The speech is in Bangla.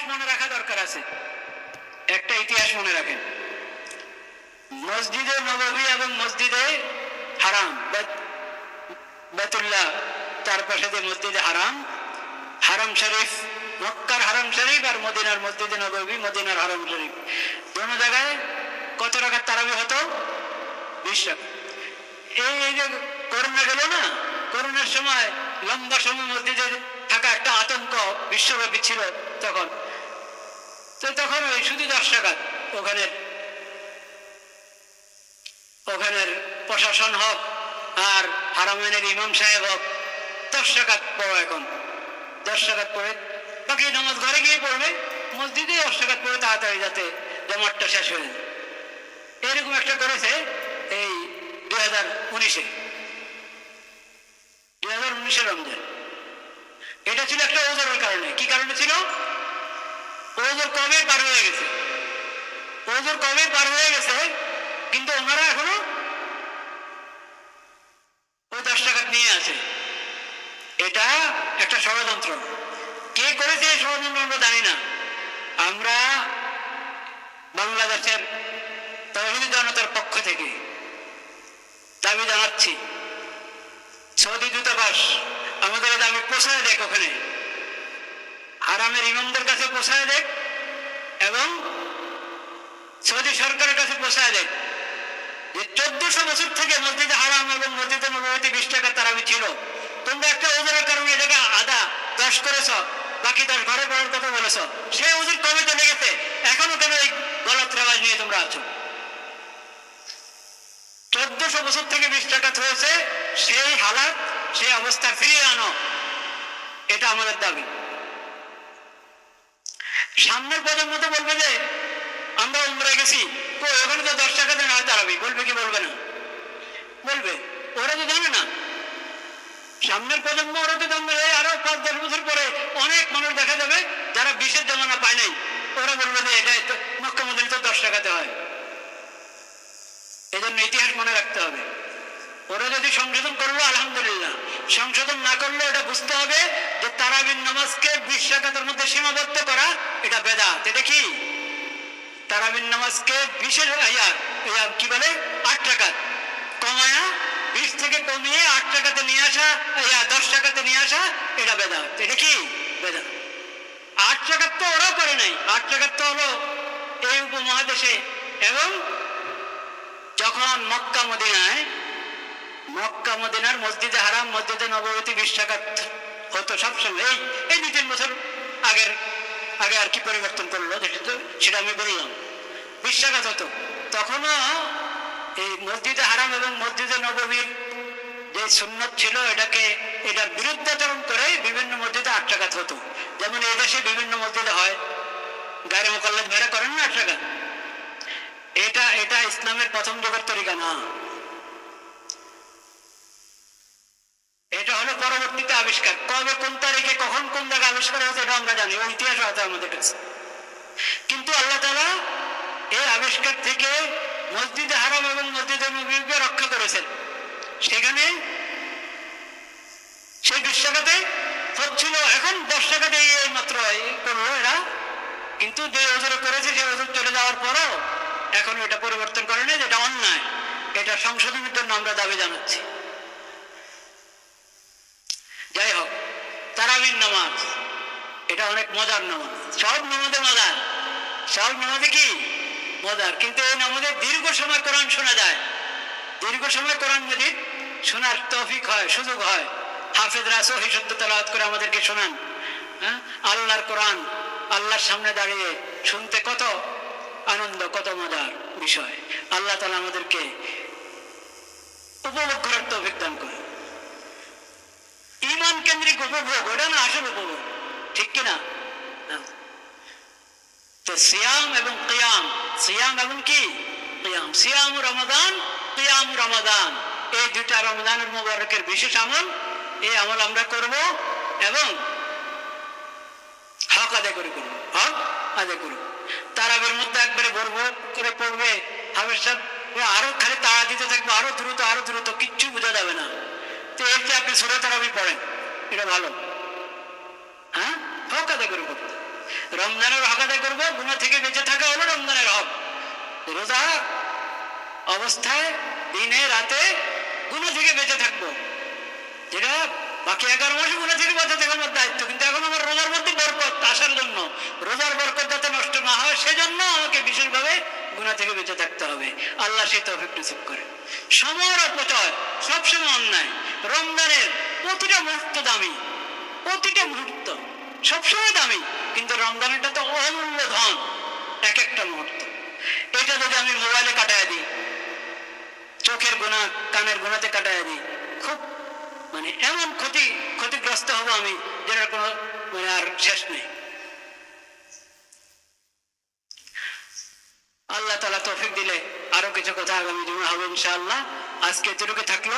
ইতিহাস মনে রাখা দরকার আছে। একটা ইতিহাস মনে রাখেন। মসজিদে নববী এবং মসজিদে হারাম বেতুল্লাহ তার পাশে যে মসজিদে হারাম হারাম শরীফ, মক্কার হারাম শরীফ আর মদিনার মসজিদে নববী, মদিনার হারাম শরীফ। দোনো জায়গায় কত টাকার তারাবি হতো? বিশ এই এই যে করোনা গেল না, করোনার সময় লম্বা সময় মসজিদে থাকা একটা আতঙ্ক বিশ্বব্যাপী ছিল তখন। তখন ওই শুধু দশ টাকা ওখানের ওখানের প্রশাসন হোক আর হারামাইনের ইমাম সাহেব হোক, দশ টাকা পড়ো এখন। দশ টাকা পড়ে বাকি নামাজ ঘরে গিয়ে পড়বে, মসজিদে দশ টাকা পড়ে তাড়াতাড়ি যাতে জমাটটা শেষ হয়ে যায়। এরকম একটা করেছে এই দুই হাজার উনিশে। দুই হাজার উনিশের রমজান। এটা ছিল একটা ওজোরের কারণে। কি কারণে ছিল? ওজোর কবে পার হয়ে গেছে? ওজোর কবে পার হয়ে গেছে? কিন্তু ওনারা এখনও ওই দশ টাকা নিয়ে আছে। এটা একটা ষড়যন্ত্র। কে করেছে এই ষড়যন্ত্র আমরা জানি না। আমরা বাংলাদেশের তহিদ জনতার পক্ষ থেকে দাবি জানাচ্ছি। সৌদি দূতাবাস, আমাদের দাবি পোষায় দেখ ওখানে। আরামের ইমামদের কাছে পোষায় দেখ এবং সৌদি সরকারের কাছে পোষায় দেখ যে চোদ্দশো বছর থেকে মসজিদে হারাম এবং মসজিদে নবমীতে বিশ টাকা তারাবি ছিল। তোমরা একটা ওজনের কারণে এটাকে আদা দশ করেছ, বাকি দশ ঘরে পড়ার কথা বলেছ। সেই ওজন কবে চলে গেছে? এখনও কেন এই গলত রেওয়াজ নিয়ে তোমরা আছো? চোদ্দশো বছর থেকে বিশ টাকা হয়েছে সেই হালাত, সেই অবস্থা ফিরিয়ে আনো। এটা আমাদের দাবি। সামনের প্রজন্ম তো বলবে যে, আমরা উমরে গেছি। তো ওখানে তো দশ টাকা দেন হয় দাঁড়াবি বলবে কি, বলবে না। বলবে। ওরা তো জানে না। সামনের প্রজন্ম ওরা তো জানবে আরও পাঁচ, দশ বছর পরে অনেক মানুষ দেখা যাবে যারা বিশের জমানা পায় নাই। ওরা বলবে যে, এটা মদিনে তো দশ টাকাতে হয়। এজন্য ইতিহাস মনে রাখতে হবে। ওরা যদি সংশোধন করল, আলহামদুলিল্লাহ। সংশোধন না করলে, এটা বুঝতে হবে যে তারাবিন নামাজকে বিশ টাকাতের মধ্যে সীমাবদ্ধ করা, এটা বেদাত। এটা কি? তারাবিন নামাজকে ইয়া কি বলে? আট টাকা কমায়া, বিশ থেকে কমিয়ে আট টাকাতে নিয়ে আসা দশ টাকাতে নিয়ে আসা, এটা বেদাত। এটা কি? বেদাত। আট টাকার তো ওরাও করে নাই। আট টাকার তো হলো এই উপমহাদেশে। এবং যখন মক্কা, মদিনায় মক্কা, মদিনার মসজিদে হারাম, মসজিদে নববতী বিশ টাকা হতো সবসময়। এই এই দু তিন বছর আগের, আগে আর কি পরিবর্তন করল যেটা তো, সেটা আমি বললাম। বিশ টাকা হতো। তখনও এই মসজিদে হারাম এবং মসজিদে নববীর যে সুন্নত ছিল, এটাকে, এটার বিরুদ্ধাচরণ করে বিভিন্ন মসজিদে আট হতো। যেমন এই দেশে বিভিন্ন মসজিদে হয় গাড়ি মোকাল্লাদ ভেড়া করেন না আট এটা এটা ইসলামের প্রথম যুগের তরিকা না। এটা হলো পরবর্তীতে আবিষ্কার। কবে কোন তারিখে, কখন কোন জায়গায় আবিষ্কার হয়েছে, এটা আমরা জানি, ইতিহাস আছে আমাদের কাছে। কিন্তু আল্লাহ তালা এই আবিষ্কার থেকে মসজিদে হারাম এবং মসজিদে নবীকে রক্ষা করেছেন। সেখানে সেই বিশ টাকাতে হচ্ছিল এখন দশ টাকাতে এই মাত্র করল এরা। কিন্তু যে ওজনে করেছে, সেই ওজন চলে যাওয়ার পরও এখন এটা পরিবর্তন করে না যেটা অন্যায়। এটা সংশোধনের জন্য আমরা দাবি জানাচ্ছি। যাই হোক তারাবিন নামাজ, এটা অনেক মজার নামাজ। সব নামাজে মজার। সব নামাজে কি? মজার। কিন্তু এই নামাজে দীর্ঘ সময় কোরআন শোনা যায়। দীর্ঘ সময় কোরআন মজিদ শোনার তৌফিক হয়, সুযোগ হয়। হাফেজরা সহি সত্য তালাওয়াত করে আমাদেরকে শোনান। হ্যাঁ? আল্লাহর কোরআন, আল্লাহর সামনে দাঁড়িয়ে শুনতে কত আনন্দ, কত মজার বিষয়। আল্লাহ তালা আমাদেরকে উপভোগ করার তৌফিক দান করে ইমান কেন্দ্রিক উপভোগ না। তো এবং এবং কিয়াম। রমাদান রমাদান। এই বিশেষ আমল, এই আমল আমরা করব এবং হক আদায় করে করব, হক আদায় করব। তারাবের মধ্যে একবারে বরব করে পড়বে হাবের আরও খালি তাড়া দিতে থাকবে, আরও দ্রুত আরও দ্রুত, কিচ্ছু বোঝা যাবে না। তো এর আপনি সুরে তারাবি পড়েন এটা ভালো। হ্যাঁ? হক আদায় করে পড়তে রমজানের হক আদায় করব গুণা থেকে বেঁচে থাকা হলো রমজানের হক। রোজা অবস্থায় দিনে, রাতে গুণা থেকে বেঁচে থাকব। যেটা বাকি এগারো মাসে গুণা থেকে বেঁচে থাকার দায়িত্ব, কিন্তু এখন আমার রোজার মধ্যে বরকত আসার জন্য। রোজার বরকত যাতে নষ্ট না হয়, সেজন্য আমাকে বিশেষভাবে গুণা থেকে বেঁচে থাকতে হবে। আল্লাহ সেই তৌফিক নসিব করে। সময়ের অপচয় সবসময় অন্যায়। রমজানের প্রতিটা মুহূর্ত দামি। প্রতিটা মুহূর্ত সবসময় দামি। কিন্তু রমজানেরটা তো অমূল্য ধন এক একটা মুহূর্ত। এটা যদি আমি মোবাইলে কাটায় দিই, চোখের গোনা কানের গোনাতে কাটায় দিই, খুব মানে এমন ক্ষতি, ক্ষতিগ্রস্ত হব আমি যেটার কোনো মানে আর শেষ নেই। আল্লাহ তালা তৌফিক দিলে আরও কিছু কথা আগামী জীবনে হবে ইনশাআল্লাহ। আজকে এতটুকু থাকল